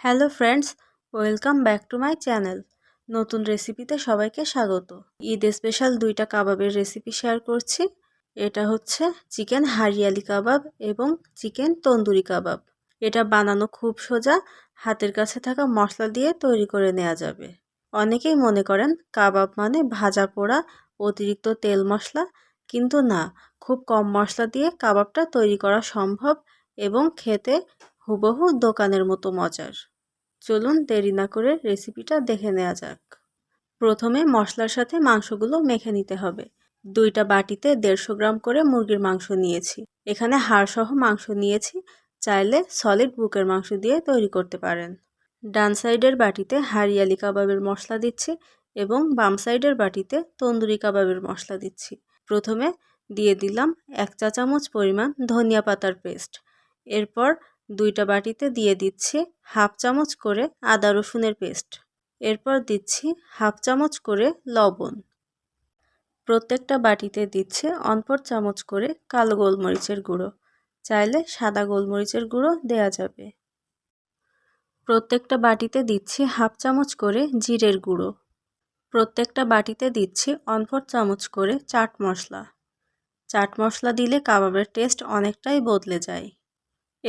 Hello friends, welcome back to my channel. নতুন রেসিপিতে সবাইকে স্বাগত। ঈদ স্পেশাল দুইটা কাবাবের রেসিপি শেয়ার করছি। এটা হচ্ছে চিকেন হারিয়ালি কাবাব এবং চিকেন তন্দুরি কাবাব। এটা বানানো খুব সোজা, হাতের কাছে থাকা মশলা দিয়ে তৈরি করে নেওয়া যাবে। অনেকেই মনে করেন কাবাব মানে ভাজা পোড়া, অতিরিক্ত তেল মশলা, কিন্তু না, খুব কম মশলা দিয়ে কাবাবটা তৈরি করা সম্ভব এবং খেতে হুবহু দোকানের মতো মজার। চলুন দেরি না করে রেসিপিটা দেখে নেওয়া যাক। প্রথমে মশলার সাথে মাংসগুলো মেখে নিতে হবে। দুইটা বাটিতে দেড়শো গ্রাম করে মুরগির মাংস নিয়েছি। এখানে হাড়সহ মাংস নিয়েছি। চাইলে সলিড বুকের মাংস দিয়ে তৈরি করতে পারেন। ডান সাইডের বাটিতে হারিয়ালি কাবাবের মশলা দিচ্ছি এবং বাম সাইডের বাটিতে তন্দুরি কাবাবের মশলা দিচ্ছি। প্রথমে দিয়ে দিলাম এক চা চামচ পরিমাণ ধনিয়া পাতার পেস্ট এরপর দুইটা বাটিতে দিয়ে দিচ্ছি হাফ চামচ করে আদা রসুনের পেস্ট। এরপর দিচ্ছি হাফ চামচ করে লবণ। প্রত্যেকটা বাটিতে দিচ্ছে অনপর চামচ করে কালো গোলমরিচের গুঁড়ো। চাইলে সাদা গোলমরিচের গুঁড়ো দেয়া যাবে। প্রত্যেকটা বাটিতে দিচ্ছি হাফ চামচ করে জিরের গুঁড়ো। প্রত্যেকটা বাটিতে দিচ্ছি অনপর চামচ করে চাট মশলা। চাট মশলা দিলে কাবাবের টেস্ট অনেকটাই বদলে যায়।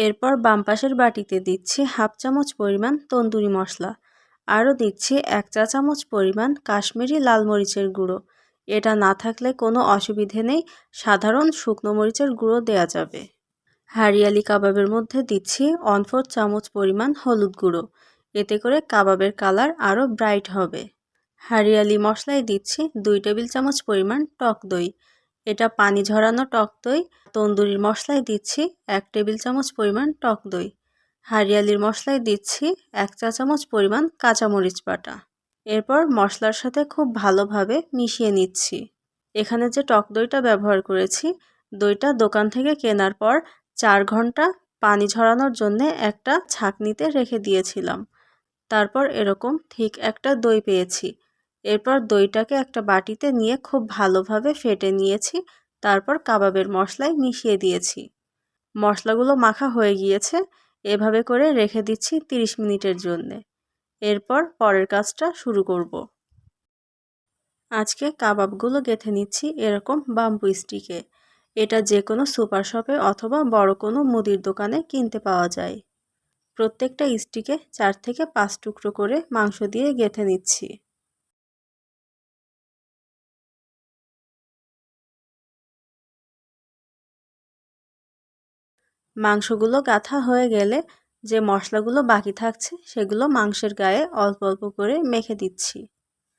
এরপর বাম পাশের বাটিতে দিচ্ছি হাফ চামচ পরিমাণ তন্দুরি মশলা। আরও দিচ্ছি এক চা চামচ পরিমাণ কাশ্মীরি লাল মরিচের গুঁড়ো। এটা না থাকলে কোনো অসুবিধে নেই, সাধারণ শুকনো মরিচের গুঁড়ো দেয়া যাবে। হারিয়ালি কাবাবের মধ্যে দিচ্ছি ওয়ান ফোর চামচ পরিমাণ হলুদ গুঁড়ো। এতে করে কাবাবের কালার আরও ব্রাইট হবে। হারিয়ালি মশলায় দিচ্ছি দুই টেবিল চামচ পরিমাণ টক দই। এটা পানি ঝরানো টক দই, তন্দুরির মশলায় দিচ্ছি এক টেবিল চামচ পরিমাণ টক দই, হারিয়ালির মশলায় দিচ্ছি এক চা চামচ পরিমাণ কাঁচামরিচ বাটা। এরপর মশলার সাথে খুব ভালোভাবে মিশিয়ে নিচ্ছি। এখানে যে টক দইটা ব্যবহার করেছি, দইটা দোকান থেকে কেনার পর চার ঘণ্টা পানি ঝরানোর জন্যে একটা ছাঁকনিতে রেখে দিয়েছিলাম। তারপর এরকম ঠিক একটা দই পেয়েছি। এরপর দইটাকে একটা বাটিতে নিয়ে খুব ভালোভাবে ফেটে নিয়েছি, তারপর কাবাবের মশলায় মিশিয়ে দিয়েছি। মশলাগুলো মাখা হয়ে গিয়েছে, এভাবে করে রেখে দিচ্ছি 30 মিনিটের জন্যে। এরপর পরের কাজটা শুরু করব। আজকে কাবাবগুলো গেথে নিচ্ছি এরকম বাম্বু স্টিকে। এটা যে কোনো সুপার শপে অথবা বড় কোনো মুদির দোকানে কিনতে পাওয়া যায়। প্রত্যেকটা স্টিকে চার থেকে পাঁচ টুকরো করে মাংস দিয়ে গেথে নিচ্ছি। মাংসগুলো গাঁথা হয়ে গেলে যে মশলাগুলো বাকি থাকছে, সেগুলো মাংসের গায়ে অল্প অল্প করে মেখে দিচ্ছি।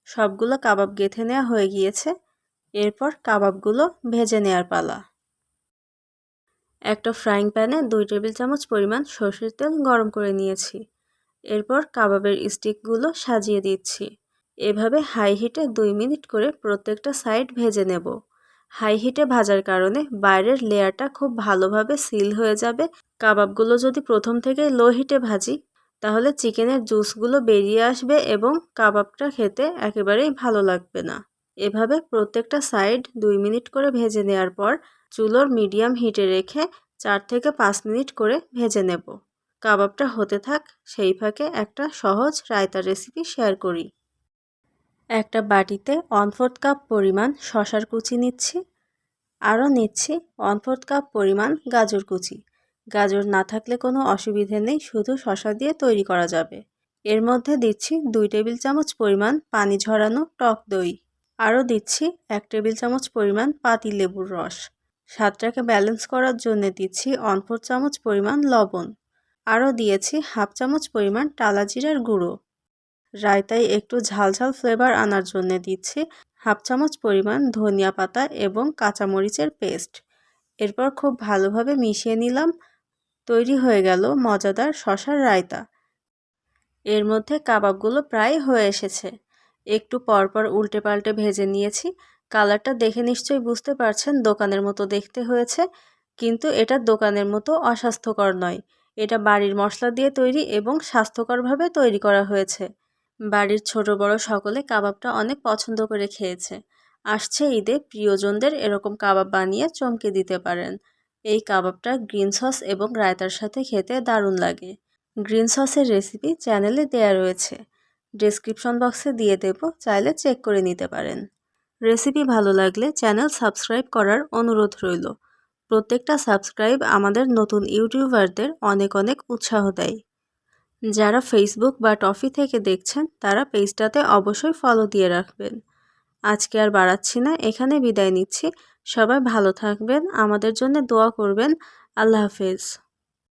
সবগুলো কাবাব গেঁথে নেওয়া হয়ে গিয়েছে। এরপর কাবাবগুলো ভেজে নেওয়ার পালা। একটা ফ্রাইং প্যানে দুই টেবিল চামচ পরিমাণ সর্ষের তেল গরম করে নিয়েছি। এরপর কাবাবের স্টিকগুলো সাজিয়ে দিচ্ছি। এভাবে হাই হিটে দুই মিনিট করে প্রত্যেকটা সাইড ভেজে নেব। হাই হিটে ভাজার কারণে বাইরের লেয়ারটা খুব ভালোভাবে সিল হয়ে যাবে। কাবাবগুলো যদি প্রথম থেকে লো হিটে ভাজি, তাহলে চিকেনের জুসগুলো বেরিয়ে আসবে এবং কাবাবটা খেতে একেবারেই ভালো লাগবে না। এভাবে প্রত্যেকটা সাইড দুই মিনিট করে ভেজে নেওয়ার পর চুলোর মিডিয়াম হিটে রেখে চার থেকে পাঁচ মিনিট করে ভেজে নেব। কাবাবটা হতে থাক, সেই ফাঁকে একটা সহজ রায়তা রেসিপি শেয়ার করি। একটা বাটিতে ওয়ান ফোর্থ কাপ পরিমাণ শশার কুচি নিচ্ছি। আরও নিচ্ছি ওয়ান ফোর্থ কাপ পরিমাণ গাজর কুচি। গাজর না থাকলে কোনো অসুবিধে নেই, শুধু শশা দিয়ে তৈরি করা যাবে। এর মধ্যে দিচ্ছি দুই টেবিল চামচ পরিমাণ পানি ঝরানো টক দই। আরও দিচ্ছি এক টেবিল চামচ পরিমাণ পাতি লেবুর রস। স্বাদটাকে ব্যালেন্স করার জন্য দিচ্ছি অনফোর চামচ পরিমাণ লবণ। আরও দিয়েছি হাফ চামচ পরিমাণ টালা জিরার গুঁড়ো। রায়তায় একটু ঝালঝাল ফ্লেভার আনার জন্য দিচ্ছি। হাফ চামচ পরিমাণ ধনিয়া পাতা এবং কাঁচামরিচের পেস্ট এরপর খুব ভালোভাবে মিশিয়ে নিলাম। তৈরি হয়ে গেল মজাদার শশার রায়তা। এর মধ্যে কাবাবগুলো প্রায় হয়ে এসেছে। একটু পরপর উল্টে পাল্টে ভেজে নিয়েছি। কালারটা দেখে নিশ্চয়ই বুঝতে পারছেন দোকানের মতো দেখতে হয়েছে। কিন্তু এটা দোকানের মতো অস্বাস্থ্যকর নয়। এটা বাড়ির মশলা দিয়ে তৈরি এবং স্বাস্থ্যকরভাবে তৈরি করা হয়েছে। বাড়ির ছোট বড় সকলে কাবাবটা অনেক পছন্দ করে খেয়েছে। আসছে ঈদে প্রিয়জনদের এরকম কাবাব বানিয়ে চমকে দিতে পারেন। এই কাবাবটা গ্রিন সস এবং রায়তার সাথে খেতে দারুণ লাগে। গ্রিন সসের রেসিপি চ্যানেলে দেয়া রয়েছে। ডেসক্রিপশন বক্সে দিয়ে দেব, চাইলে চেক করে নিতে পারেন। রেসিপি ভালো লাগলে চ্যানেল সাবস্ক্রাইব করার অনুরোধ রইল। প্রত্যেকটা সাবস্ক্রাইব আমাদের নতুন ইউটিউবারদের অনেক অনেক উৎসাহ দেয়। যারা ফেসবুক বা টফি থেকে দেখছেন, তারা পেজটাতে অবশ্যই ফলো দিয়ে রাখবেন। আজকে আর বাড়াচ্ছি না, এখানে বিদায় নিচ্ছি। সবাই ভালো থাকবেন, আমাদের জন্য দোয়া করবেন। আল্লাহ হাফেজ।